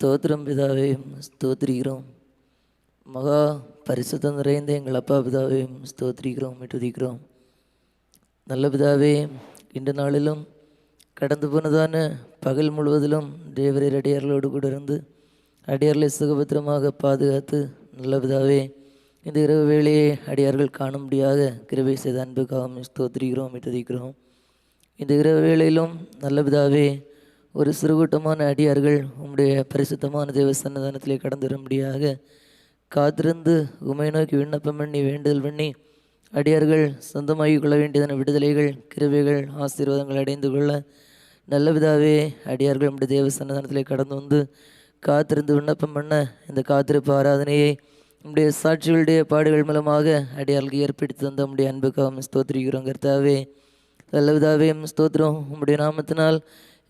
ஸ்தோத்திரம் பிதாவே ஸ்தோத்திரிக்கிறோம். மகா பரிசுத்தம் நிறைந்த எங்கள் அப்பா பிதாவே ஸ்தோத்திரிக்கிறோம் விட்டுதிக்கிறோம் நல்ல பிதாவே இன்று நாளிலும் கடந்து போனதான பகல் முழுவதிலும் தேவரீர் அடியார்களோடு கூட இருந்து அடியார்களை சுகபத்திரமாக பாதுகாத்து நல்ல பிதாவே இந்த இரவு வேளையை அடியார்கள் காணும்படியாக கிருபை செய்த அன்புக்காகவும் ஸ்தோத்திரிக்கிறோம் விட்டுதிக்கிறோம் இந்த இரவு வேளையிலும் நல்ல பிதாவே ஒரு சிறுகூட்டமான அடியார்கள் உம்முடைய பரிசுத்தமான தேவ சன்னதானத்திலே கடந்து வரும்படியாக காத்திருந்து உமை நோக்கி விண்ணப்பம் பண்ணி வேண்டுதல் பண்ணி அடியார்கள் சொந்தமாகிக் கொள்ள வேண்டியதான விடுதலைகள் கிருவைகள் ஆசீர்வாதங்கள் அடைந்து கொள்ள நல்ல விதாவே அடியார்கள் நம்முடைய தேவ சன்னதானத்திலே கடந்து வந்து காத்திருந்து விண்ணப்பம் பண்ண இந்த காத்திருப்பு ஆராதனையை நம்முடைய சாட்சிகளுடைய பாடுகள் மூலமாக அடியார்களுக்கு ஏற்படுத்தி தந்த நம்முடைய அன்புக்காகவும் ஸ்தோத்திரிக்கிறோம் கர்த்தாவே. நல்லவிதாவே ஸ்தோத்திரம். உம்முடைய நாமத்தினால்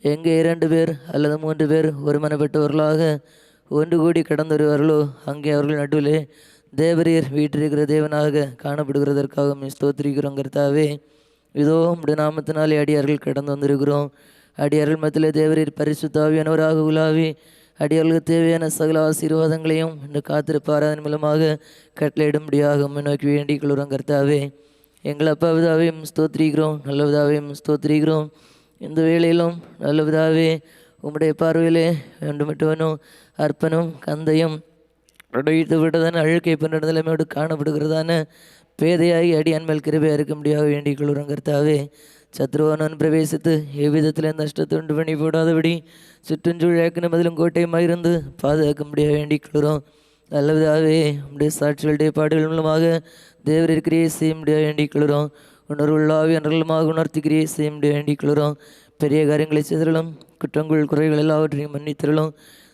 எங்கே இரண்டு பேர் அல்லது மூன்று பேர் ஒருமனப்பட்டவர்களாக ஒன்று கூடி கடந்து வருவார்களோ அங்கே அவர்கள் நடுவிலே தேவரீர் வீற்றிருக்கிற தேவனாக காணப்படுகிறதற்காக ஸ்தோத்திரிக்கிறோம் கர்த்தாவே. இதோ நாமத்தினாலே அடியார்கள் கடந்து வந்திருக்கிறோம். அடியார்கள் மத்தியிலே தேவரீர் பரிசுத்தாவியானவராக உலாவி அடியார்களுக்கு தேவையான சகல ஆசீர்வாதங்களையும் இந்த காத்திருப்பாராதன் மூலமாக கட்டளையிடும்படியாக உம்மை நோக்கி வேண்டிக் கொள்கிறோம் கர்த்தாவே. எங்கள் அப்பாவிதாவையும் ஸ்தோத்திரிக்கிறோம் நல்லவிதாவையும் ஸ்தோத்திரிக்கிறோம். இந்த வேளையிலும் நல்ல விதாவே உம்முடைய பார்வையிலே வேண்டுமிட்டவனும் அற்பனும் கந்தையும் அடைத்து விட்டதான அழுக்கை பின்னர் நிலைமையோடு காணப்படுகிறதான பேதையாகி அடியான் மேல் கிருபையாக இருக்க முடியாக வேண்டிக் கொள்கிறோம் கர்த்தாவே. சத்ருவானன் பிரவேசித்து எவ்விதத்தில் நஷ்டத்தை உண்டு பண்ணி போடாதபடி சுற்றுஞ்சூழ் ஏக்கன பதிலும் கோட்டையுமாக இருந்து பாதுகாக்க முடியாக வேண்டிக் கொள்கிறோம். நல்லவிதாவே உடைய சாட்சிகளுடைய பாடுகள் மூலமாக தேவர் கிரியை செய்ய முடியாது வேண்டிக் கொள்கிறோம். உணர்வுள்ளாவி அன்றலமாக உணர்த்தி கிரியை செய்ய வேண்டிக் கொள்கிறோம் பெரிய காரியங்களை செய்தரலும் குற்றங்கள் குறைகள் எல்லாவற்றையும் மன்னித்திரலும்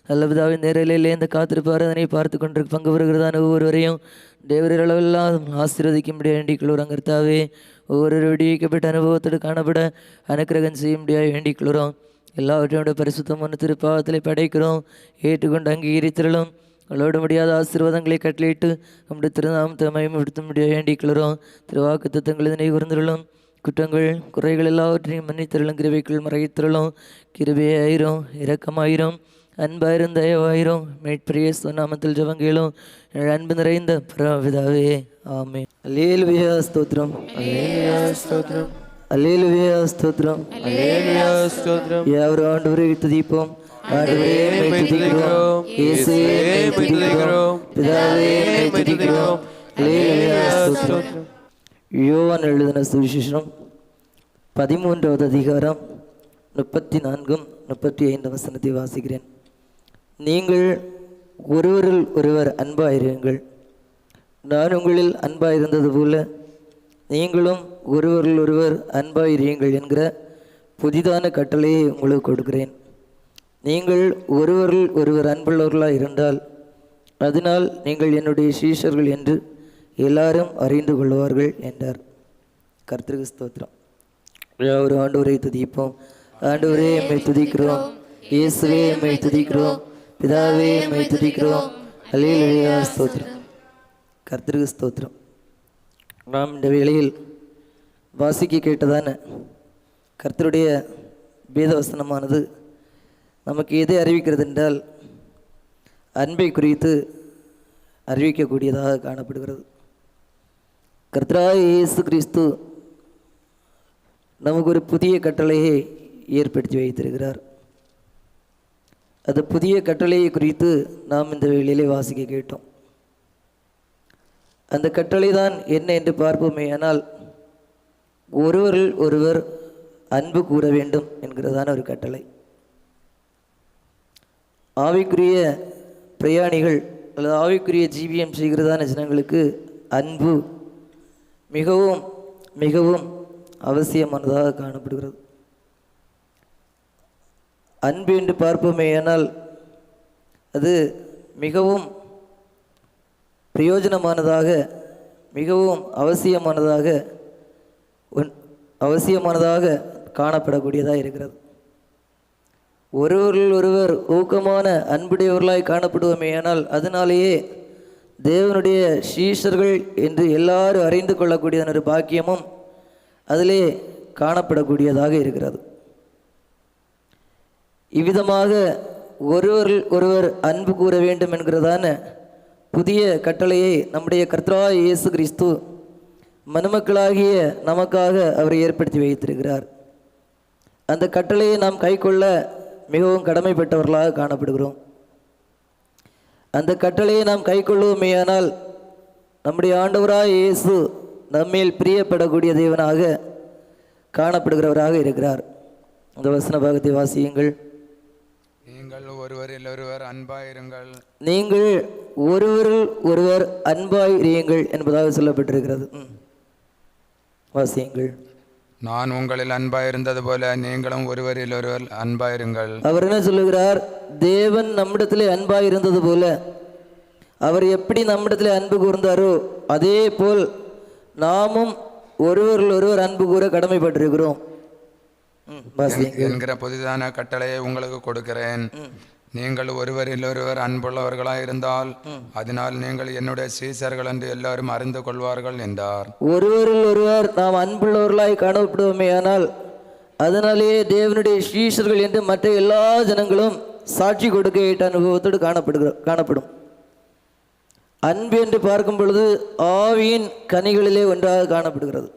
நல்லவிதாவின் நேரலையிலே இந்த காத்திருப்பார் அதனை பார்த்து கொண்டு பங்கு பெறுகிறதான ஒவ்வொருவரையும் தேவரர் அளவெல்லாம் ஆசீர்வதிக்க வேண்டிக் கொள்கிறோம் கர்த்தாவே. ஒவ்வொரு விடிவிக்கப்பட்ட அனுபவத்தோடு காணப்பட அனுக்கிரகம் செய்யும்படியாக முடியாது வேண்டிக் கொள்கிறோம் எல்லாவற்றையோட பரிசுத்தமான திருப்பாவத்தில் படைக்கிறோம். ஏற்றுக்கொண்டு அங்கீகரித்திரலும் அவளோட முடியாத ஆசீர்வாதங்களை கட்டளையிட்டு நம்முடைய திருநாமத்தை மயமப்படுத்த முடிய வேண்டிக் கொள்கிறோம் திருவாக்கு தத்தங்கள் இதனை குறந்திரலும் குற்றங்கள் குறைகள் எல்லாவற்றையும் மன்னித்தரலும் கிருபைக்குள் மறைத்திரலும் கிருபையாயிரும் இரக்கமாயிரும். அன்பாயிரும் தயவாயிரும் மேட்பிரிய நாமத்தில் ஜபங்களும் அன்பு நிறைந்த பரவிதாவே ஆமே அல்லேலுவியா ஸ்தோத்திரம். ஸ்தோத்திரம். அல்லேலுவியா ஸ்தோத்திரம். அல்லேலூயா ஸ்தோத்திரம். யாவரும் ஆண்டவரை துதிப்போம் ஆண்டவரே யோவான் எழுதின சுவிசேஷம் பதிமூன்றாவது அதிகாரம் முப்பத்தி நான்கும் முப்பத்தி ஐந்து வசனத்தை வாசிக்கிறேன். நீங்கள் ஒருவரில் ஒருவர் அன்பாயிருங்கள். நான் உங்களில் அன்பாயிருந்தது போல நீங்களும் ஒருவரில் ஒருவர் அன்பாயிருங்கள் என்கிற புதிதான கட்டளையை உங்களுக்கு கொடுக்கிறேன். நீங்கள் ஒருவரில் ஒருவர் அன்புள்ளவர்களாக இருந்தால் அதனால் நீங்கள் என்னுடைய சீஷர்கள் என்று எல்லாரும் அறிந்து கொள்வார்கள் என்றார். கர்த்தருக்கு ஸ்தோத்திரம். ஒரு ஆண்டவரை துதிப்போம். ஆண்டவரே எம்மை துதிக்கிறோம். இயேசுவே எம்மை துதிக்கிறோம். பிதாவே எம்மை துதிக்கிறோம். அல்லேலூயா ஸ்தோத்திரம். கர்த்தருக்கு ஸ்தோத்திரம். நாம் இந்த வேளையில் வாசிக்க கேட்டதான கர்த்தருடைய வேதவசனமானது நமக்கு எது அறிவிக்கிறது என்றால் அன்பை குறித்து அறிவிக்கக்கூடியதாக காணப்படுகிறது. கர்த்தராய இயேசு கிறிஸ்து நமக்கு ஒரு புதிய கட்டளையை ஏற்படுத்தி வைத்திருக்கிறார். அது புதிய கட்டளையை குறித்து நாம் இந்த வேளையிலே வாசிக்க கேட்டோம். அந்த கட்டளை தான் என்ன என்று பார்ப்போமே ஆனால் ஒருவரில் ஒருவர் அன்பு கூற வேண்டும் என்கிறதான ஒரு கட்டளை. ஆவிக்குரிய பிரயாணிகள் அல்லது ஆவிக்குரிய ஜீவியம் செய்கிறதான ஜனங்களுக்கு அன்பு மிகவும் மிகவும் அவசியமானதாக காணப்படுகிறது. அன்பு என்று பார்ப்போமே ஆனால் அது மிகவும் பிரயோஜனமானதாக மிகவும் அவசியமானதாக ஒன்- அவசியமானதாக காணப்படக்கூடியதாக இருக்கிறது. ஒருவரில் ஒருவர் ஊக்கமான அன்புடையவர்களாய் காணப்படுவோமே ஆனால் அதனாலேயே தேவனுடைய சீஷர்கள் என்று எல்லாரும் அறிந்து கொள்ளக்கூடியதான ஒரு பாக்கியமும் அதிலே காணப்படக்கூடியதாக இருக்கிறது. இவ்விதமாக ஒருவர் ஒருவர் அன்பு கூற வேண்டும் என்கிறதான புதிய கட்டளையை நம்முடைய கர்த்தா இயேசு கிறிஸ்து மனுமக்களாகிய நமக்காக அவர் ஏற்படுத்தி வைத்திருக்கிறார். அந்த கட்டளையை நாம் கைக்கொள்ள மிகவும் கடமைப்பட்டவர்களாக காணப்படுகிறோம். அந்த கட்டளையை நாம் கைக்கொள்ளுவோமேயானால் நம்முடைய ஆண்டவராய் இயேசு நம்மேல் பிரியப்படக்கூடிய தேவனாக காணப்படுகிறவராக இருக்கிறார். அந்த வசன பாகத்தை வாசியுங்கள். நீங்கள் ஒருவரில் ஒருவர் அன்பாயிருங்கள் நீங்கள் ஒருவரில் ஒருவர் அன்பாய் இருங்கள் என்பதாக சொல்லப்பட்டிருக்கிறது. வாசியுங்கள். நான் உங்களில் அன்பாயிருந்தது போல நீங்களும் ஒருவரில் ஒருவர் அன்பாயிருங்கள். அவர் என்ன சொல்லுகிறார்? தேவன் நம்மிடத்திலே அன்பாய் இருந்தது போல. அவர் எப்படி நம்மிடத்திலே அன்பு கூர்ந்தாரோ அதே போல் நாமும் ஒருவரில் ஒருவர் அன்பு கூற கடமைப்பட்டிருக்கிறோம். என்கிற புதிதான கட்டளையை உங்களுக்கு கொடுக்கிறேன். நீங்கள் ஒருவரில் ஒருவர் அன்புள்ளவர்களாயிருந்தால் அதனால் நீங்கள் என்னுடைய சீசர்கள் என்று எல்லாரும் அறிந்து கொள்வார்கள் என்றார். ஒருவரில் ஒருவர் நாம் அன்புள்ளவர்களாய் காணப்படுவோமேயானால் அதனாலேயே தேவனுடைய ஸ்ரீஷர்கள் என்று மற்ற எல்லா ஜனங்களும் சாட்சி கொடுக்க ஏற்ற அனுபவத்தோடு காணப்படுகிற காணப்படும். அன்பு என்று பார்க்கும் பொழுது ஆவியின் கனிகளிலே ஒன்றாக காணப்படுகிறது.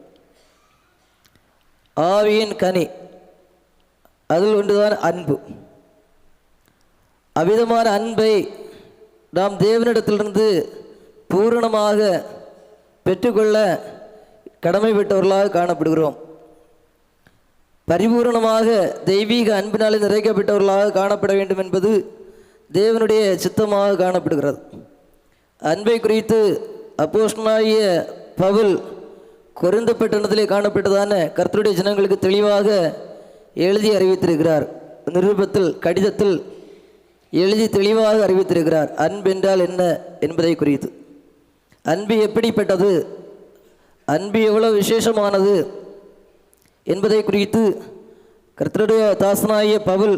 ஆவியின் கனி அதில் ஒன்றுதான் அன்பு. அவ்விதமான அன்பை நாம் தேவனிடத்திலிருந்து பூரணமாக பெற்றுக்கொள்ள கடமைப்பட்டவர்களாக காணப்படுகிறோம். பரிபூரணமாக தெய்வீக அன்பினாலே நிறைக்கப்பட்டவர்களாக காணப்பட வேண்டும் என்பது தேவனுடைய சித்தமாக காணப்படுகிறது. அன்பை குறித்து அப்போஸ்தலனாகிய பவுல் கொரிந்து பட்டணத்திலே காணப்பட்டதான கர்த்தருடைய ஜனங்களுக்கு தெளிவாக எழுதி அறிவித்திருக்கிறார். நிருபத்தில் கடிதத்தில் எழுதி தெளிவாக அறிவித்திருக்கிறார். அன்பென்றால் என்ன என்பதை குறித்து. அன்பு எப்படிப்பட்டது? அன்பு எவ்வளோ விசேஷமானது என்பதை குறித்து கர்த்தருடைய தாசனாகிய பவுல்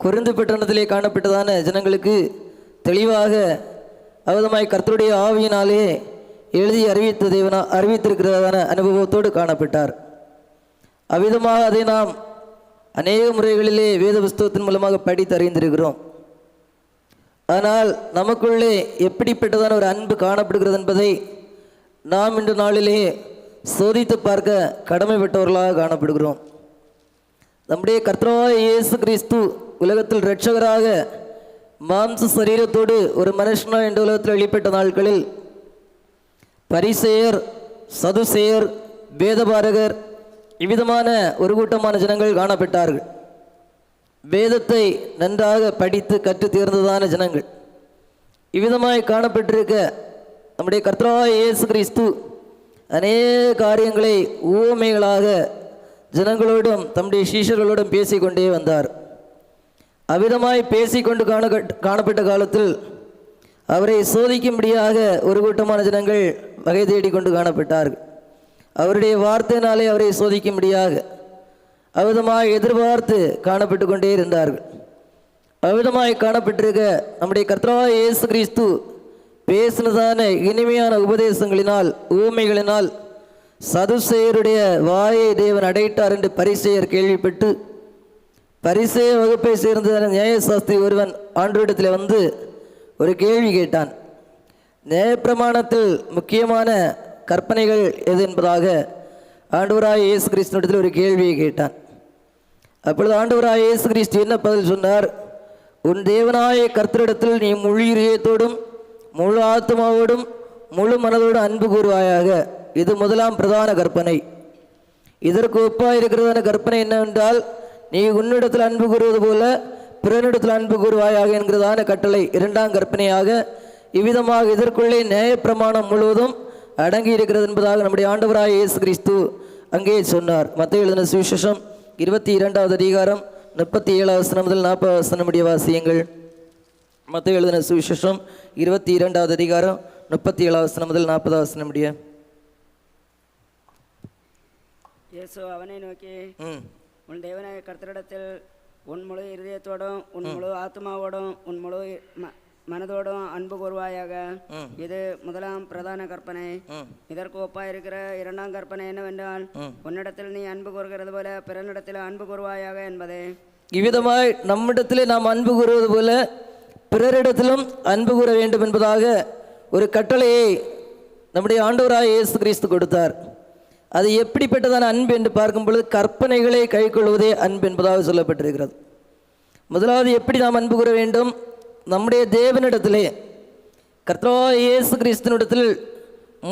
குறைந்து பட்டணத்திலே காணப்பட்டதான ஜனங்களுக்கு தெளிவாக அவதமாய் கர்த்தருடைய ஆவியினாலே எழுதி அறிவித்த தேவனா அறிவித்திருக்கிறதான அனுபவத்தோடு காணப்பட்டார். அவ்விதமாக அதை நாம் அநேக முறைகளிலே வேத புஸ்தகத்தின் மூலமாக படித்து அறிந்திருக்கிறோம். ஆனால் நமக்குள்ளே எப்படிப்பட்டதான ஒரு அன்பு காணப்படுகிறது என்பதை நாம் இன்று நாளிலே சோதித்து பார்க்க கடமைப்பட்டவர்களாக காணப்படுகிறோம். நம்முடைய கர்த்தராய இயேசு கிறிஸ்து உலகத்தில் இரட்சகராக மாம்ச சரீரத்தோடு ஒரு மனுஷனா என்ற உலகத்தில் வெளிப்பட்ட நாட்களில் பரிசேயர் சதுசேயர் வேதபாரகர் இவ்விதமான ஒரு கூட்டமான ஜனங்கள் காணப்பட்டார்கள். வேதத்தை நன்றாக படித்து கற்றுத் தேர்ந்ததான ஜனங்கள். இவ்விதமாய் காணப்பட்டிருக்க நம்முடைய கர்த்தராய இயேசு கிறிஸ்து அநேக காரியங்களை ஊமைகளாக ஜனங்களோடும் தம்முடைய சீஷர்களோடும் பேசிக்கொண்டே வந்தார். அவ்விதமாய் பேசிக்கொண்டு காண காணப்பட்ட காலத்தில் அவரை சோதிக்கும்படியாக ஒரு கூட்டமான ஜனங்கள் வகை தேடிக்கொண்டு காணப்பட்டார்கள். அவருடைய வார்த்தையினாலே அவரை சோதிக்கும்படியாக அவ்விதமாய் எதிர்பார்த்து காணப்பட்டு கொண்டே இருந்தார்கள். அவ்விதமாய் காணப்பட்டிருக்க நம்முடைய கர்த்தராய இயேசு கிறிஸ்து பேசினதான இனிமையான உபதேசங்களினால் ஊமைகளினால் சதுசேயருடைய வாயை தேவன் அடையிட்டார் என்று பரிசெயர் கேள்விப்பட்டு பரிசெய வகுப்பை சேர்ந்த நியாயசாஸ்திரி ஒருவன் ஆண்டோடத்தில் வந்து ஒரு கேள்வி கேட்டான். நியாயப்பிரமாணத்தில் முக்கியமான கற்பனைகள் எது என்பதாக ஆண்டவராய் இயேசு கிறிஸ்தனிடத்தில் ஒரு கேள்வியை கேட்டான். அப்பொழுது ஆண்டவராய் இயேசு கிறிஸ்து என்ன பதில் சொன்னார்? உன் தேவனாய கர்த்தரிடத்தில் நீ முழு இதயத்தோடும் முழு ஆத்மாவோடும் முழு மனதோடும் அன்பு கூறுவாயாக. இது முதலாம் பிரதான கற்பனை. இதற்கு ஒப்பாக இருக்கிறதான கற்பனை என்னவென்றால் நீ உன்னிடத்தில் அன்பு கூறுவது போல பிறனிடத்தில் அன்பு கூறுவாயாக என்கிறதான கட்டளை. இரண்டாம் கற்பனையாக இவ்விதமாக இதற்குள்ளே நியாயப்பிரமாணம் முழுவதும் அடங்கி இருக்கிறது என்பதாக நம்முடைய ஆண்டவராய இயேசு கிறிஸ்து அங்கே சொன்னார். மத்திய எழுதின சுவிசேஷம் இருபத்தி இரண்டாவது அதிகாரம் முப்பத்தி ஏழாவது வசனம் முதல் நாற்பது வசனம் முடிய வாசியங்கள். மத்திய எழுதின சுவிசேஷம் இருபத்தி இரண்டாவது அதிகாரம் முப்பத்தி ஏழாவது வசனம் முதல் நாற்பதாவது வசனம் முடிய. இயேசு அவனை நோக்கி உன் தேவனாய கர்த்தரிடத்தில் உன் முழு இருதயத்தோடும் உன் முழு ஆத்மாவோடும் உன் முழு மனதோடும் அன்பு கூறுவாயாக. இது முதலாம் பிரதான கற்பனை. இதற்கு ஒப்பாயிருக்கிற இரண்டாம் கற்பனை என்னவென்றால் உன்னிடத்தில் நீ அன்பு கூறுகிறது போல பிறனிடத்தில் அன்பு கூறுவாயாக என்பதே. இவ்விதமாய் நம்மிடத்திலே நாம் அன்பு கூறுவது போல பிறரிடத்திலும் அன்பு கூற வேண்டும் என்பதாக ஒரு கட்டளையை நம்முடைய ஆண்டவராய் இயேசு கிறிஸ்து கொடுத்தார். அது எப்படிப்பட்டதான அன்பு என்று பார்க்கும் பொழுது கற்பனைகளை கைக்கொள்வதே அன்பு என்பதாக சொல்லப்பட்டிருக்கிறது. முதலாவது எப்படி நாம் அன்பு கூற வேண்டும்? நம்முடைய தேவனிடத்திலே கர்த்தராகிய இயேசு கிறிஸ்துவனிடத்தில்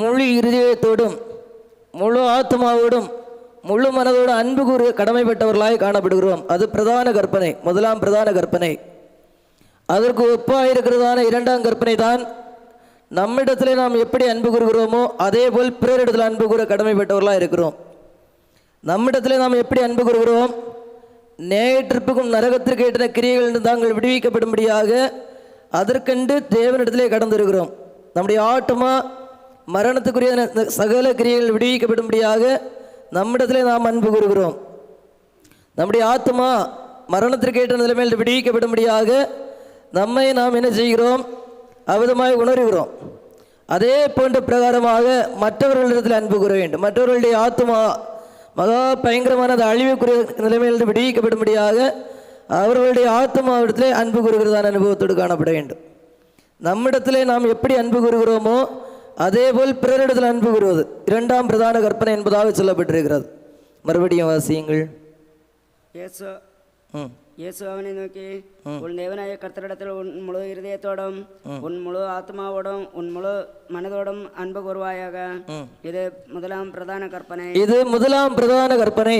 முழு இருதயத்தோடும் முழு ஆத்மாவோடும் முழு மனதோடு அன்பு கூற கடமைப்பட்டவர்களாய் காணப்படுகிறோம். அது பிரதான கற்பனை முதலாம் பிரதான கற்பனை. அதற்கு ஒப்பாக இருக்கிறதான இரண்டாம் கற்பனை தான் நம்மிடத்திலே நாம் எப்படி அன்பு கூறுகிறோமோ அதே போல் பிறரிடத்தில் அன்பு கூற கடமைப்பட்டவர்களாக இருக்கிறோம். நம்மிடத்திலே நாம் எப்படி அன்பு கூறுகிறோம்? நேயற்றிற்கும் நரகத்திற்கு ஏற்றின கிரியைகள் தாங்கள் விடுவிக்கப்படும்படியாக அதற்கென்று தேவனிடத்திலே கடந்திருக்கிறோம். நம்முடைய ஆட்டமா மரணத்துக்குரிய சகல கிரியைகள் விடுவிக்கப்படும்படியாக நம்மிடத்திலே நாம் அன்பு கூறுகிறோம். நம்முடைய ஆத்மா மரணத்திற்கு ஏற்ற நிலைமையில் விடுவிக்கப்படும்படியாக நம்மை நாம் என்ன செய்கிறோம்? அவிதமாக உணர்கிறோம். அதே போன்ற பிரகாரமாக மற்றவர்களிடத்தில் அன்பு கூற வேண்டும். மற்றவர்களுடைய ஆத்மா மகா பயங்கரமான அந்த அழிவுக்குரிய நிலைமையிலிருந்து விடுவிக்கப்படும்படியாக அவர்களுடைய ஆத்மாவிடத்திலே அன்பு கூறுகிறதான அனுபவத்தோடு காணப்பட வேண்டும். நம்மிடத்திலே நாம் எப்படி அன்பு கூறுகிறோமோ அதேபோல் பிறரிடத்தில் அன்பு கூறுவது. இரண்டாம் பிரதான கற்பனை என்பதாக சொல்லப்பட்டிருக்கிறது. மறுபடியும் வாசியுங்கள். இயேசு ம். இயேசு அவனை நோக்கி உன் தேவனாய கர்த்தரிடத்தில் உன் முழு இருதயத்தோடும் உன் முழு ஆத்மாவோடும் உன் முழு மனதோடும் அன்பு கூறுவாயாக. இது முதலாம் பிரதான கற்பனை. இது முதலாம் பிரதான கற்பனை.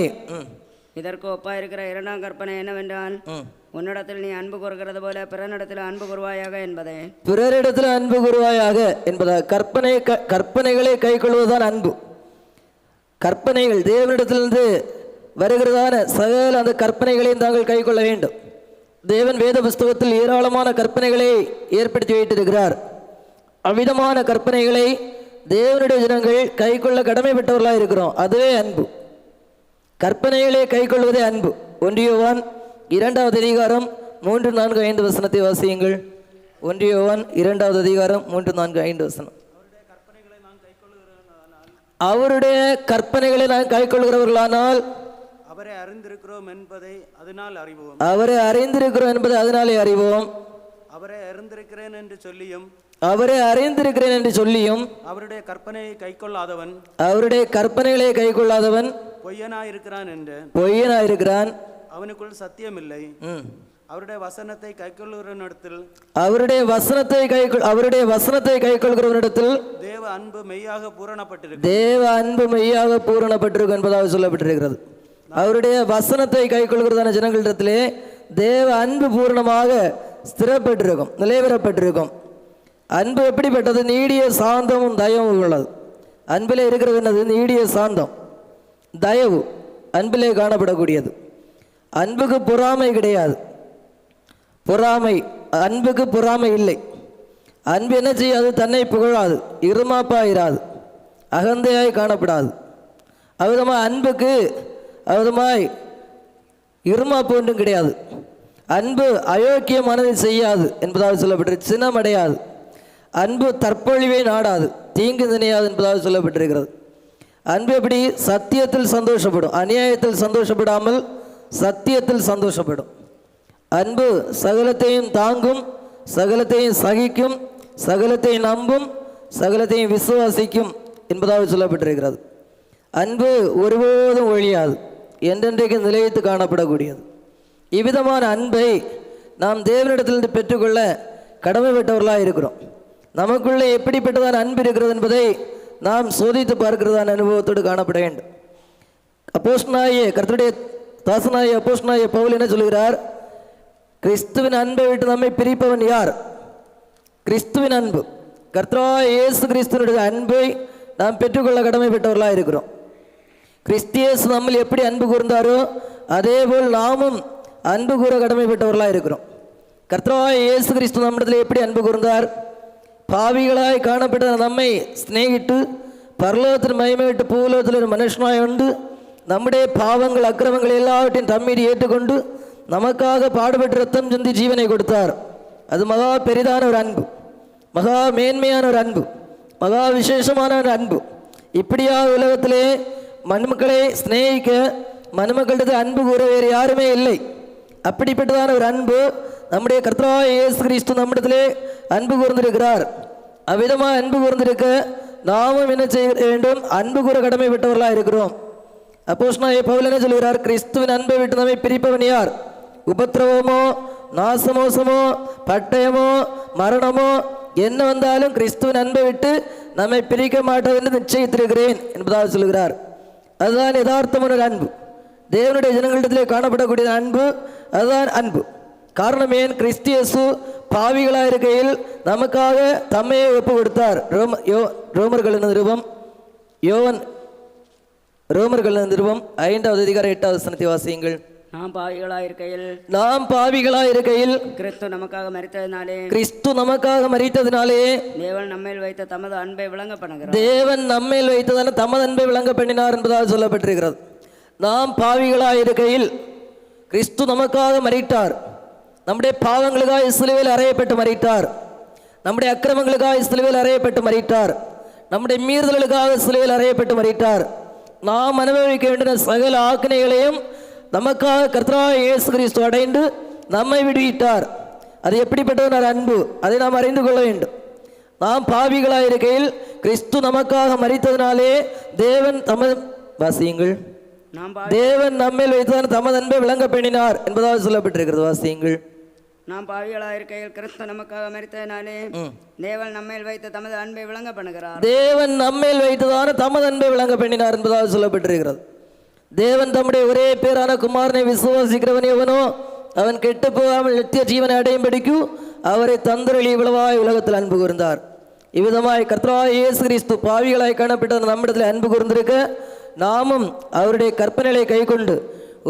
இதற்கு ஒப்பா இருக்கிற இரண்டாம் கற்பனை என்னவென்றால் உன்னிடத்தில் நீ அன்பு கூறுகிறது போல பிறனிடத்தில் அன்பு கூறுவாயாக என்பதே. பிறரிடத்தில் அன்பு கூறுவாயாக என்பதா கற்பனை க- கற்பனைகளை கைக்கொள்வதுதான் அன்பு. கற்பனைகள் தேவனிடத்திலிருந்து வருகிறதான சகல அந்த கற்பனைகளையும் தாங்கள் கைக்கொள்ள வேண்டும். தேவன் வேத புஸ்தகத்தில் ஏராளமான கற்பனைகளை ஏற்படுத்தி வைத்திருக்கிறார். அவ்விதமான கற்பனைகளை தேவனுடைய ஜனங்கள் கைக்கொள்ள கடமைப்பட்டவர்களாக இருக்கிறோம். அதுவே அன்பு. கற்பனைகளை கைக்கொள்வதே அன்பு. ஒன்றியவான் இரண்டாவது அதிகாரம் மூன்று நான்கு ஐந்து வசனத்தை வாசியுங்கள். ஒன்றியவான் இரண்டாவது அதிகாரம் மூன்று நான்கு ஐந்து வசனம். அவருடைய கற்பனைகளை நான் கைக்கொள்கிறவர்களானால் அவரை அறிந்திருக்கிறோம் என்பதை அதனால் அறிவோம். அவரை அறிந்திருக்கிறோம் என்பதை அதனாலே அறிவோம். அவரை அறிந்திருக்கிறேன் என்று சொல்லியும் அவரை அறிந்திருக்கிறேன் என்று சொல்லியும் அவருடைய கற்பனையை கைக்கொள்ளாதவன் அவருடைய கற்பனைகளை கைக்கொள்ளாதவன் பொய்யனாயிருக்கிறான் என்று பொய்யனாயிருக்கிறான். அவனுக்குள் சத்தியமில்லை. ம். அவருடைய வசனத்தை கைக்கொள்கிறவனிடத்தில் அவருடைய வசனத்தை கைக்கொள் அவருடைய வசனத்தை கைக்கொள்கிறவனிடத்தில் தேவ அன்பு மெய்யாக பூரணப்பட்டிருக்கு தேவ அன்பு மெய்யாக பூரணப்பட்டிருக்கும் என்பதாக சொல்லப்பட்டிருக்கிறது. அவருடைய வசனத்தை கை கொள்கிறதான ஜனங்களிடத்திலே தேவ அன்பு பூரணமாக ஸ்திரப்பட்டிருக்கும் நிலைவரப்பட்டிருக்கும் அன்பு எப்படிப்பட்டது? நீடிய சாந்தமும் தயவும் உள்ளது. அன்பிலே இருக்கிறது என்னது? நீடிய சாந்தம் தயவு. அன்பிலே காணப்படக்கூடியது. அன்புக்கு பொறாமை கிடையாது. பொறாமை அன்புக்கு பொறாமை இல்லை. அன்பு என்ன செய்யாது? தன்னை புகழாது இருமாப்பாயிராது அகந்தையாய் காணப்படாது. அவ்விதமாக அன்புக்கு அவ்விதமாய் இருமா ஒன்றும் கிடையாது. அன்பு அயோக்கியமானதை செய்யாது என்பதாக சொல்லப்பட்டிருக்கு சினமடையாது. அன்பு தற்பொழிவை நாடாது தீங்கு நினையாது என்பதாக சொல்லப்பட்டிருக்கிறது. அன்பு எப்படி? சத்தியத்தில் சந்தோஷப்படும். அநியாயத்தில் சந்தோஷப்படாமல் சத்தியத்தில் சந்தோஷப்படும். அன்பு சகலத்தையும் தாங்கும் சகலத்தையும் சகிக்கும் சகலத்தையும் நம்பும் சகலத்தையும் விசுவாசிக்கும் என்பதாக சொல்லப்பட்டிருக்கிறது. அன்பு ஒருபோதும் ஒழியாது. என்றென்றைக்கு நிலைத்து காணப்படக்கூடியது. இவ்விதமான அன்பை நாம் தேவனிடத்திலிருந்து பெற்றுக்கொள்ள கடமைப்பட்டவர்களாக இருக்கிறோம். நமக்குள்ளே எப்படிப்பட்டதான அன்பு இருக்கிறது என்பதை நாம் சோதித்து பார்க்கிறதான அனுபவத்தோடு காணப்பட வேண்டும். அப்போஸ்னாயே கர்த்தருடைய தாசனாய அப்போஸ்னாய பவுல் என்ன சொல்கிறார் கிறிஸ்துவின் அன்பை விட்டு நம்மை பிரிப்பவன் யார்? கிறிஸ்துவின் அன்பு. கர்த்தரா இயேசு கிறிஸ்துவனுடைய அன்பை நாம் பெற்றுக்கொள்ள கடமைப்பட்டவர்களாக இருக்கிறோம். கிறிஸ்தியேசு நம்மில் எப்படி அன்பு கூர்ந்தாரோ அதேபோல் நாமும் அன்பு கூற கடமைப்பட்டவர்களாக இருக்கிறோம். கர்த்தராய் இயேசு கிறிஸ்து நம்மிடத்தில் எப்படி அன்பு கூர்ந்தார்? பாவிகளாய் காணப்பட்ட நம்மை சிநேகிட்டு பரலோகத்தில் மகிமையிட்டு பூலோகத்தில் ஒரு மனுஷனாய் வந்து நம்முடைய பாவங்கள் அக்கிரமங்கள் எல்லாவற்றையும் தம்மீது ஏற்றுக்கொண்டு நமக்காக பாடுபட்டு ரத்தம் சிந்தி ஜீவனை கொடுத்தார். அது மகா பெரிதான ஒரு அன்பு மகா மேன்மையான ஒரு அன்பு மகா விசேஷமான ஒரு அன்பு. இப்படியா உலகத்திலே மண்மக்களை சிநேகிக்க மணமக்களிடத்து அன்பு கூற வேறு யாருமே இல்லை. அப்படிப்பட்டதான ஒரு அன்பு நம்முடைய கர்த்தா இயேசு கிறிஸ்து நம்மிடத்திலே அன்பு கூர்ந்திருக்கிறார். அவ்விதமாக அன்பு கூர்ந்திருக்க நாமும் என்ன செய்ய வேண்டும்? அன்பு கூற கடமைப்பட்டவர்களாக இருக்கிறோம். அப்போஷனா பவுல் என்ன சொல்கிறார்? கிறிஸ்துவின் அன்பை விட்டு நம்மை பிரிப்பவன் யார்? உபத்திரவமோ நாசமோசமோ பட்டயமோ மரணமோ என்ன வந்தாலும் கிறிஸ்துவின் அன்பை விட்டு நம்மை பிரிக்க மாட்டோம் என்று நிச்சயித்திருக்கிறேன் என்பதாக சொல்கிறார். அதுதான் யதார்த்தமான ஒரு அன்பு. தேவனுடைய ஜனங்களிடத்திலே காணப்படக்கூடிய அன்பு அதுதான் அன்பு. காரணம் ஏன்? கிறிஸ்தியசு பாவிகளாக இருக்கையில் நமக்காக தம்மையை ஒப்பு கொடுத்தார் ரோம யோ ரோமர்கள் நிருபம் யோவன் ரோமர்கள் நிருபம் ஐந்தாவது அதிகாரம் எட்டாவது சனத்தை வாசியுங்கள் நாம் பாவிகளாக இருக்கையில் நாம் பாவிகளாக இருக்கையில் கிறிஸ்து நமக்காக மரித்ததினாலே கிறிஸ்து நமக்காக மறித்ததினாலே தேவன் நம்மேல் வைத்த தமது அன்பை விளங்க பண்ணுகிறார் தேவன் நம்மேல் வைத்ததான தமது அன்பை விளங்க பண்ணினார் என்பதாக சொல்லப்பட்டிருக்கிறது. நாம் பாவிகளாக இருக்கையில் கிறிஸ்து நமக்காக மறித்தார் நம்முடைய பாவங்களுக்காக சிலுவையில் அறையப்பட்டு மறித்தார் நம்முடைய அக்கிரமங்களுக்காக சிலுவையில் அறையப்பட்டு மறித்தார் நம்முடைய மீறுதலுக்காக சிலுவையில் அறையப்பட்டு மறித்தார் நாம் அனுபவிக்க வேண்டிய சகல ஆக்கினைகளையும் நமக்காக கர்த்தராக இயேசு கிறிஸ்து அடைந்து நம்மை விடுவித்தார். அது எப்படிப்பட்ட ஒரு அன்பு அதை நாம் அறிந்து கொள்ள வேண்டும். நாம் பாவிகளாக இருக்கையில் கிறிஸ்து நமக்காக மறித்ததினாலே தேவன் தமது வாசியுங்கள். தேவன் நம்மேல் வைத்ததான தமது அன்பை விளங்க பண்ணினார் என்பதாக சொல்லப்பட்டிருக்கிறது. வாசியுங்கள். நாம் பாவிகளாக இருக்கையில் கிறிஸ்து நமக்காக மரித்ததினாலே தேவன் நம்மேல் வைத்த தமது அன்பை விளங்க பண்ணுகிறார். தேவன் நம்மேல் வைத்ததான தமது அன்பை விளங்க பண்ணினார் என்பதாக சொல்லப்பட்டிருக்கிறது. தேவன் தம்முடைய ஒரே பேரான குமாரனை விசுவாசிக்கிறவன் எவனோ அவன் கெட்டு போகாமல் நித்திய ஜீவனை அடையும்படிக்கும் அவரை தந்திரளி இவ்வளவாய் உலகத்தில் அன்பு கூர்ந்தார். இவ்விதமாய் கர்த்தராய் இயேசு கிறிஸ்து பாவிகளாய் காணப்பட்ட நம்மிடத்தில் அன்பு கூர்ந்திருக்க நாமும் அவருடைய கற்பனைகளை கைக்கொண்டு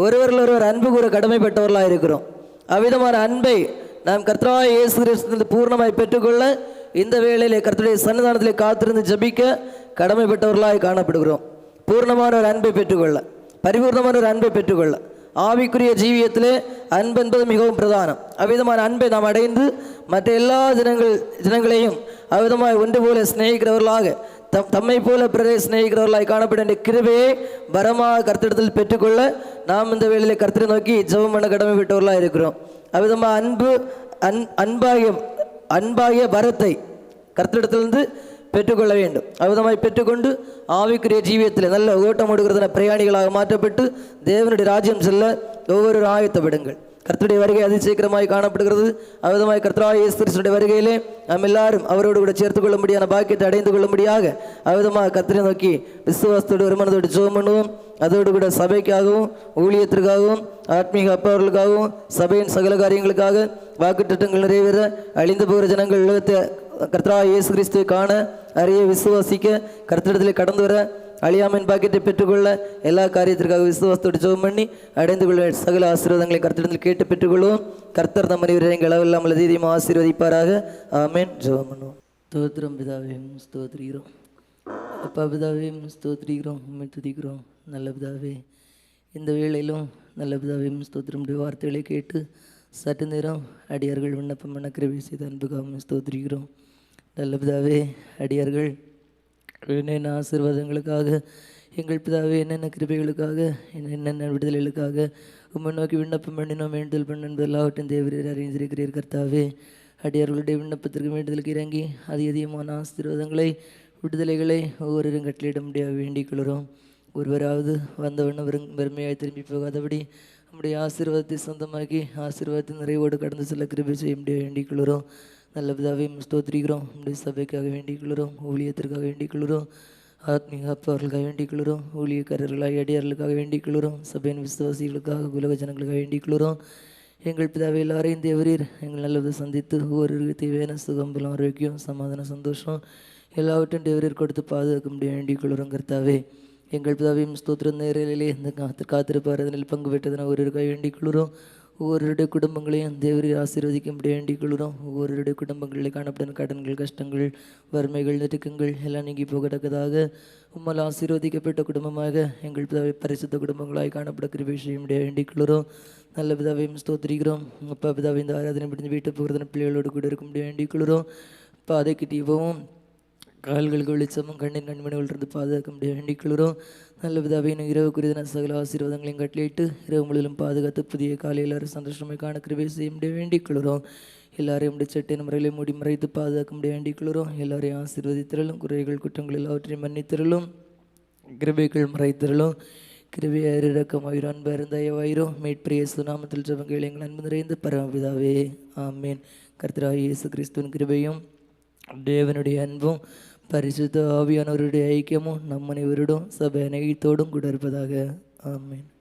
ஒருவரில் ஒருவர் அன்பு கூற கடமைப்பட்டவர்களாக இருக்கிறோம். அவ்விதமான அன்பை நாம் கர்த்தராய் இயேசு கிறிஸ்து பூர்ணமாய் பெற்றுக்கொள்ள இந்த வேளையிலே கர்த்தருடைய சன்னிதானத்தில் காத்திருந்து ஜபிக்க கடமைப்பட்டவர்களாய் காணப்படுகிறோம். பூர்ணமான ஒரு அன்பை பெற்றுக்கொள்ள. பரிபூர்ணமான ஒரு அன்பை பெற்றுக்கொள்ள ஆவிக்குரிய ஜீவியத்திலே அன்பு என்பது மிகவும் பிரதானம். அவ்விதமான அன்பை நாம் அடைந்து மற்ற எல்லா ஜனங்கள் ஜனங்களையும் அவ்விதமாய் ஒன்று போல சிநேகிக்கிறவர்களாக தம் தம்மை போல பிறரை சிநேகிக்கிறவர்களாய் காணப்பட வேண்டிய கிருபையை பரமாக கர்த்தரிடத்தில் பெற்றுக்கொள்ள நாம் இந்த வேலையில் கர்த்தரை நோக்கி ஜெபம் பண்ண கடமைப்பட்டவர்களாக இருக்கிறோம். அவ்விதமாக அன்பு அன் அன்பாகிய அன்பாகிய பரத்தை கர்த்தரிடத்திலிருந்து பெற்றுக்கொள்ள வேண்டும். அவ்விதமாய் பெற்றுக்கொண்டு ஆவிக்குரிய ஜீவியத்தில் நல்ல ஓட்டம் ஓடுகிறதுன பிரயாணிகளாக மாற்றப்பட்டு தேவனுடைய ராஜ்யம் செல்ல ஒவ்வொரு ஆயத்தப்படுங்கள் கர்த்தருடைய வருகை அதி சீக்கிரமாய் காணப்படுகிறது. அவ்விதமாய் கர்த்தராய் இயேசு கிறிஸ்துடைய வருகையிலே நாம் எல்லாரும் அவரோடு கூட சேர்த்து கொள்ளும்படியான பாக்கியத்தை அடைந்து கொள்ளும்படியாக அவ்விதமாக கர்த்தரை நோக்கி விசுவாசத்தோடு வருமானத்தோடு ஜோம் பண்ணுவோம். அதோடு கூட சபைக்காகவும் ஊழியத்திற்காகவும் ஆத்மீக அப்பவர்களுக்காகவும் சபையின் சகல காரியங்களுக்காக வாக்குத்தத்தங்கள் நிறைவேற அழிந்து போகிற ஜனங்கள் உலகத்தை கர்த்தரா இயேசு கிறிஸ்துவை காண அறிய விசுவாசிக்க கர்த்தரிடத்தில் கடந்து வர அழியாமின் பாக்கியத்தை பெற்றுக்கொள்ள எல்லா காரியத்திற்காக விசுவாசத்தோடு ஜெபம் பண்ணி அடைந்து கொள்ள சகல ஆசீர்வாதங்களை கர்த்தரிடத்தில் கேட்டு பெற்றுக்கொள்வோம். கர்த்தர் தம் அறிவுரை எங்கள் அளவில்லாமல் அதிகமாக ஆசீர்வதிப்பாராக. ஆமேன். ஜெபம் பண்ணுவோம். ஸ்தோத்திரம் பிதாவையும் ஸ்தோத்திரிக்கிறோம். அப்பா பிதாவையும் ஸ்தோத்திரிக்கிறோம். உண்மை துதிக்கிறோம். நல்ல பிதாவே இந்த வேளையிலும் நல்ல பிதாவையும் ஸ்தோத்திரமுடைய வார்த்தைகளை கேட்டு சற்று நேரம் அடியார்கள் விண்ணப்பம் பண்ண கிருபை செய்த அன்புக்காகவும் ஸ்தோத்திரிக்கிறோம். நல்ல பிதாவே அடியார்கள் என்னென்ன ஆசீர்வாதங்களுக்காக எங்கள் பிதாவே என்னென்ன கிருபைகளுக்காக என்னென்ன விடுதலைகளுக்காக உம்மை நோக்கி விண்ணப்பம் பண்ணினோம் வேண்டுதல் பண்ண எல்லாவற்றையும் தேவரீர் அறிந்திருக்கிறீர் கர்த்தாவே. அடியார்களுடைய விண்ணப்பத்திற்கு வேண்டுதலுக்கு இறங்கி அதி அதிகமான ஆசீர்வாதங்களை விடுதலைகளை ஒவ்வொருவரும் கட்டளையிட முடியாது வேண்டிக் கொள்கிறோம். ஒருவராவது வந்தவண்ணம் வெறும் வெறுமையாய் திரும்பி போகாதபடி நம்முடைய ஆசீர்வாதத்தை சொந்தமாக்கி ஆசீர்வாதத்தை நிறைவோடு கடந்து செல்ல கிருபி செய்ய முடிய வேண்டிக் கொள்கிறோம் நல்ல பிதாவை ஸ்தோத்திரிக்கிறோம். நம்முடைய சபைக்காக வேண்டிக் கொள்கிறோம் ஊழியத்திற்காக வேண்டிக் கொள்கிறோம் ஆத்மீக அப்பவர்களுக்காக வேண்டிக் கொள்கிறோம் ஊழியக்காரர்களாக அடியார்களுக்காக வேண்டிக் கொள்கிறோம் சபையின் விசுவாசிகளுக்காக உலக ஜனங்களுக்காக வேண்டிக் கொள்கிறோம் எங்கள் பிதாவை எல்லாரையும் தேவரீர். எங்கள் நல்லதை சந்தித்து ஒவ்வொரு தேவையான சுகம் பலம் ஆரோக்கியம் சமாதான சந்தோஷம் எல்லாவற்றையும் தேவரீர் கொடுத்து பாதுகாக்க முடிய வேண்டிக் கொள்கிறோம் கர்த்தாவே. எங்கள் பிதாவையும் ஸ்தோத்திர நேரிலே இந்த காத்து காத்திருப்பார். அதனில் பங்கு பெற்றதன ஒருவருக்காக வேண்டிக் கொள்கிறோம் ஒவ்வொருடைய குடும்பங்களையும் தேவரீர் ஆசீர்வதிக்க முடிய வேண்டிக் கொள்கிறோம் ஒவ்வொருடைய குடும்பங்களில் காணப்படும் கடன்கள் கஷ்டங்கள் வறுமைகள் நெருக்கங்கள் எல்லாம் நீங்கி போகத்தக்கதாக உம்மால் ஆசீர்வதிக்கப்பட்ட குடும்பமாக எங்கள் பிதாவை பரிசுத்த குடும்பங்களாய் காணப்பட கிருபை செய்ய முடிய வேண்டிக் கொள்கிறோம் நல்ல பிதாவையும் ஸ்தோத்திரிக்கிறோம். அப்பா பிதாவை இந்த ஆராதனை முடிஞ்சு வீட்டை போகிறதுன பிள்ளைகளோடு கூட இருக்க முடிய வேண்டிக் கொள்கிறோம் அப்பா அதை கிட்டேயும் கால்களுக்கு வெளிச்சமும் கண்ணின் கண்மணிகளிலிருந்து பாதுகாக்க முடிய வேண்டிக் கொள்கிறோம் நல்ல பிதாவே இரவு குறித்த சகல ஆசீர்வாதங்களையும் கட்டளையிட்டு இரவு முழுவதும் பாதுகாத்து புதிய காலையில் எல்லாரும் சந்தோஷமாய் காண கிருபை செய்ய முடிய வேண்டிக் கொள்கிறோம் எல்லாரையும் முடிய சட்டின முறையில் மூடி மறைத்து பாதுகாக்க முடிய வேண்டிக் கொள்கிறோம் எல்லாரையும் ஆசீர்வதித்திரலும் குறைகள் குற்றங்கள் எல்லாவற்றையும் மன்னித்திரலும். கிருபைகள் மறைத்திரலும். கிருபையாயிரு இறக்கமாயிரும் அன்பாயிரும் தயவாயிரும் மீட்பிரிய சுனாமத்தில் ஜபங்கள் எங்கள் அன்பு நிறைந்த பரமபிதாவே. ஆமேன். கர்த்தராகிய இயேசு கிறிஸ்துவின் கிருபையும் தேவனுடைய அன்பும் பரிசுத்த ஆவியானவருடைய ஐக்கியமும் நம் அனைவருடன் சபை அனைத்தோடும் கூட இருப்பதாக. ஆமீன்.